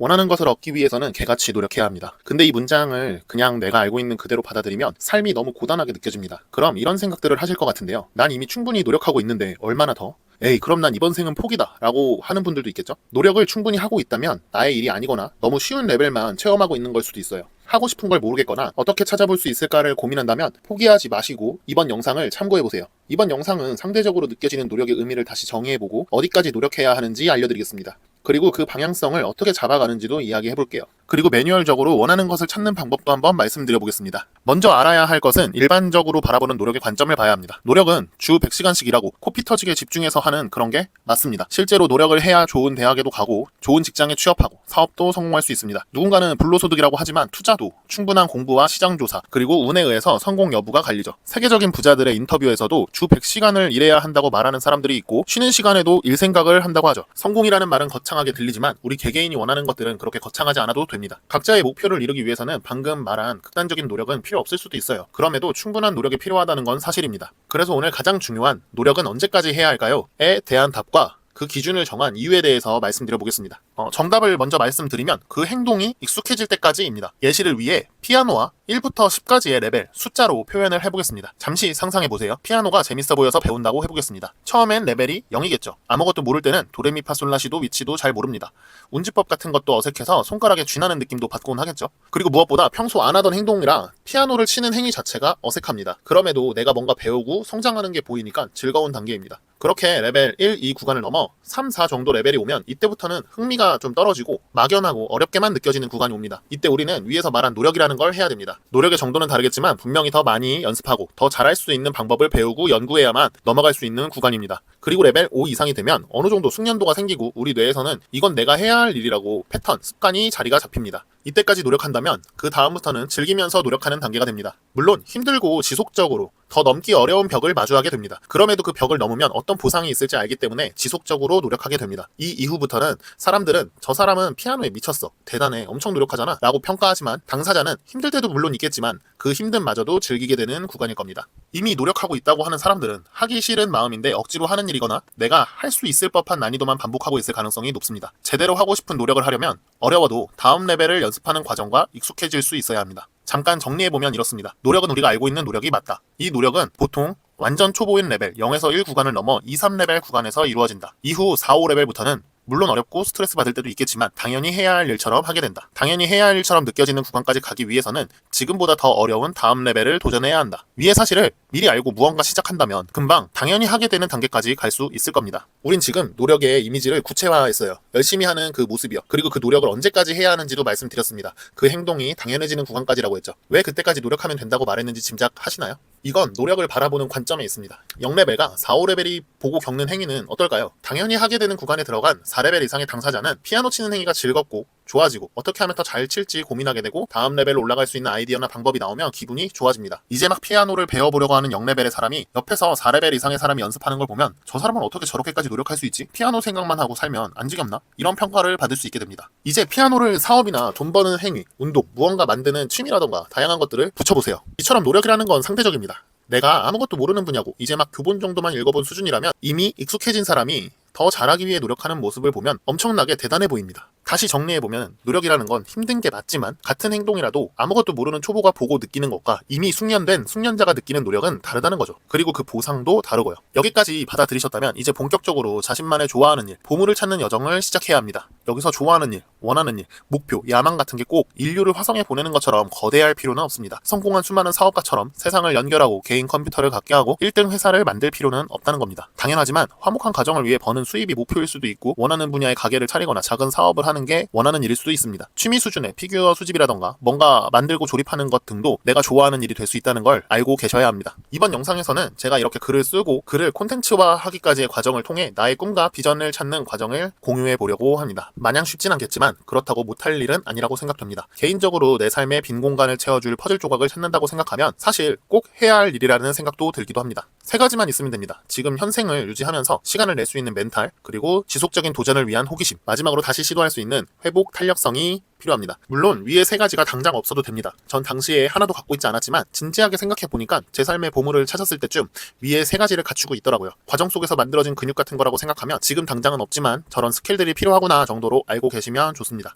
원하는 것을 얻기 위해서는 개같이 노력해야 합니다. 근데 이 문장을 그냥 내가 알고 있는 그대로 받아들이면 삶이 너무 고단하게 느껴집니다. 그럼 이런 생각들을 하실 것 같은데요. 난 이미 충분히 노력하고 있는데 얼마나 더? 에이, 그럼 난 이번 생은 포기다. 라고 하는 분들도 있겠죠? 노력을 충분히 하고 있다면 나의 일이 아니거나 너무 쉬운 레벨만 체험하고 있는 걸 수도 있어요. 하고 싶은 걸 모르겠거나 어떻게 찾아볼 수 있을까를 고민한다면 포기하지 마시고 이번 영상을 참고해보세요. 이번 영상은 상대적으로 느껴지는 노력의 의미를 다시 정의해보고 어디까지 노력해야 하는지 알려드리겠습니다. 그리고 그 방향성을 어떻게 잡아가는지도 이야기해 볼게요. 그리고 매뉴얼적으로 원하는 것을 찾는 방법도 한번 말씀드려 보겠습니다. 먼저 알아야 할 것은 일반적으로 바라보는 노력의 관점을 봐야 합니다. 노력은 주 100시간씩 일하고 코피 터지게 집중해서 하는 그런 게 맞습니다. 실제로 노력을 해야 좋은 대학에도 가고 좋은 직장에 취업하고 사업도 성공할 수 있습니다. 누군가는 불로소득이라고 하지만 투자도 충분한 공부와 시장 조사 그리고 운에 의해서 성공 여부가 갈리죠. 세계적인 부자들의 인터뷰에서도 주 100시간을 일해야 한다고 말하는 사람들이 있고 쉬는 시간에도 일 생각을 한다고 하죠. 성공이라는 말은 거창 하게 들리지만 우리 개개인이 원하는 것들은 그렇게 거창하지 않아도 됩니다. 각자의 목표를 이루기 위해서는 방금 말한 극단적인 노력은 필요 없을 수도 있어요. 그럼에도 충분한 노력이 필요하다는 건 사실입니다. 그래서 오늘 가장 중요한 노력은 언제까지 해야 할까요?에 대한 답과 그 기준을 정한 이유에 대해서 말씀드려 보겠습니다. 어, 정답을 먼저 말씀드리면 그 행동이 익숙해질 때까지입니다. 예시를 위해 피아노와 1부터 10까지의 레벨 숫자로 표현을 해보겠습니다. 잠시 상상해 보세요. 피아노가 재밌어 보여서 배운다고 해보겠습니다. 처음엔 레벨이 0이겠죠. 아무것도 모를 때는 도레미파솔라시도 위치도 잘 모릅니다. 운지법 같은 것도 어색해서 손가락에 쥐나는 느낌도 받곤 하겠죠. 그리고 무엇보다 평소 안 하던 행동이라 피아노를 치는 행위 자체가 어색합니다. 그럼에도 내가 뭔가 배우고 성장하는 게 보이니까 즐거운 단계입니다. 그렇게 레벨 1, 2 구간을 넘어 3, 4 정도 레벨이 오면 이때부터는 흥미가 좀 떨어지고 막연하고 어렵게만 느껴지는 구간이 옵니다. 이때 우리는 위에서 말한 노력이라는 걸 해야 됩니다. 노력의 정도는 다르겠지만 분명히 더 많이 연습하고 더 잘할 수 있는 방법을 배우고 연구해야만 넘어갈 수 있는 구간입니다. 그리고 레벨 5 이상이 되면 어느 정도 숙련도가 생기고 우리 뇌에서는 이건 내가 해야 할 일이라고 패턴, 습관이 자리가 잡힙니다. 이때까지 노력한다면 그 다음부터는 즐기면서 노력하는 단계가 됩니다. 물론 힘들고 지속적으로 더 넘기 어려운 벽을 마주하게 됩니다. 그럼에도 그 벽을 넘으면 어떤 보상이 있을지 알기 때문에 지속적으로 노력하게 됩니다. 이 이후부터는 사람들은 저 사람은 피아노에 미쳤어. 대단해. 엄청 노력하잖아. 라고 평가하지만 당사자는 힘들 때도 물론 있겠지만 그 힘듦마저도 즐기게 되는 구간일 겁니다. 이미 노력하고 있다고 하는 사람들은 하기 싫은 마음인데 억지로 하는 일이거나 내가 할 수 있을 법한 난이도만 반복하고 있을 가능성이 높습니다. 제대로 하고 싶은 노력을 하려면 어려워도 다음 레벨을 연습하는 과정과 익숙해질 수 있어야 합니다. 잠깐 정리해보면 이렇습니다. 노력은 우리가 알고 있는 노력이 맞다. 이 노력은 보통 완전 초보인 레벨 0에서 1 구간을 넘어 2, 3레벨 구간에서 이루어진다. 이후 4, 5레벨부터는 물론 어렵고 스트레스 받을 때도 있겠지만 당연히 해야 할 일처럼 하게 된다. 당연히 해야 할 일처럼 느껴지는 구간까지 가기 위해서는 지금보다 더 어려운 다음 레벨을 도전해야 한다. 위의 사실을 미리 알고 무언가 시작한다면 금방 당연히 하게 되는 단계까지 갈 수 있을 겁니다. 우린 지금 노력의 이미지를 구체화했어요. 열심히 하는 그 모습이요. 그리고 그 노력을 언제까지 해야 하는지도 말씀드렸습니다. 그 행동이 당연해지는 구간까지라고 했죠. 왜 그때까지 노력하면 된다고 말했는지 짐작하시나요? 이건 노력을 바라보는 관점에 있습니다. 0레벨과 4, 5레벨이 보고 겪는 행위는 어떨까요? 당연히 하게 되는 구간에 들어간 4레벨 이상의 당사자는 피아노 치는 행위가 즐겁고 좋아지고 어떻게 하면 더 잘 칠지 고민하게 되고 다음 레벨로 올라갈 수 있는 아이디어나 방법이 나오면 기분이 좋아집니다. 이제 막 피아노를 배워보려고 하는 0레벨의 사람이 옆에서 4레벨 이상의 사람이 연습하는 걸 보면 저 사람은 어떻게 저렇게까지 노력할 수 있지? 피아노 생각만 하고 살면 안 지겹나? 이런 평가를 받을 수 있게 됩니다. 이제 피아노를 사업이나 돈 버는 행위, 운동, 무언가 만드는 취미라던가 다양한 것들을 붙여보세요. 이처럼 노력이라는 건 상대적입니다. 내가 아무것도 모르는 분야고 이제 막 교본 정도만 읽어본 수준이라면 이미 익숙해진 사람이 더 잘하기 위해 노력하는 모습을 보면 엄청나게 대단해 보입니다. 다시 정리해보면 노력이라는 건 힘든 게 맞지만 같은 행동이라도 아무것도 모르는 초보가 보고 느끼는 것과 이미 숙련된 숙련자가 느끼는 노력은 다르다는 거죠. 그리고 그 보상도 다르고요. 여기까지 받아들이셨다면 이제 본격적으로 자신만의 좋아하는 일, 보물을 찾는 여정을 시작해야 합니다. 여기서 좋아하는 일, 원하는 일, 목표, 야망 같은 게 꼭 인류를 화성에 보내는 것처럼 거대할 필요는 없습니다. 성공한 수많은 사업가처럼 세상을 연결하고 개인 컴퓨터를 갖게 하고 1등 회사를 만들 필요는 없다는 겁니다. 당연하지만 화목한 가정을 위해 버는 수입이 목표일 수도 있고 원하는 분야의 가게를 차리거나 작은 사업을 하는 게 원하는 일일 수도 있습니다. 취미 수준의 피규어 수집이라던가 뭔가 만들고 조립하는 것 등도 내가 좋아하는 일이 될 수 있다는 걸 알고 계셔야 합니다. 이번 영상에서는 제가 이렇게 글을 쓰고 글을 콘텐츠화 하기까지의 과정을 통해 나의 꿈과 비전을 찾는 과정을 공유해 보려고 합니다. 마냥 쉽진 않겠지만 그렇다고 못할 일은 아니라고 생각됩니다. 개인적으로 내 삶의 빈 공간을 채워줄 퍼즐 조각을 찾는다고 생각하면 사실 꼭 해야 할 일이라는 생각도 들기도 합니다. 세 가지만 있으면 됩니다. 지금 현생을 유지하면서 시간을 낼 수 있는 멘탈, 그리고 지속적인 도전을 위한 호기심, 마지막으로 다시 시도할 수 있는 회복 탄력성이 필요합니다. 물론 위에 세 가지가 당장 없어도 됩니다. 전 당시에 하나도 갖고 있지 않았지만 진지하게 생각해 보니까 제 삶의 보물을 찾았을 때쯤 위에 세 가지를 갖추고 있더라고요. 과정 속에서 만들어진 근육 같은 거라고 생각하면 지금 당장은 없지만 저런 스킬들이 필요하구나 정도로 알고 계시면 좋습니다.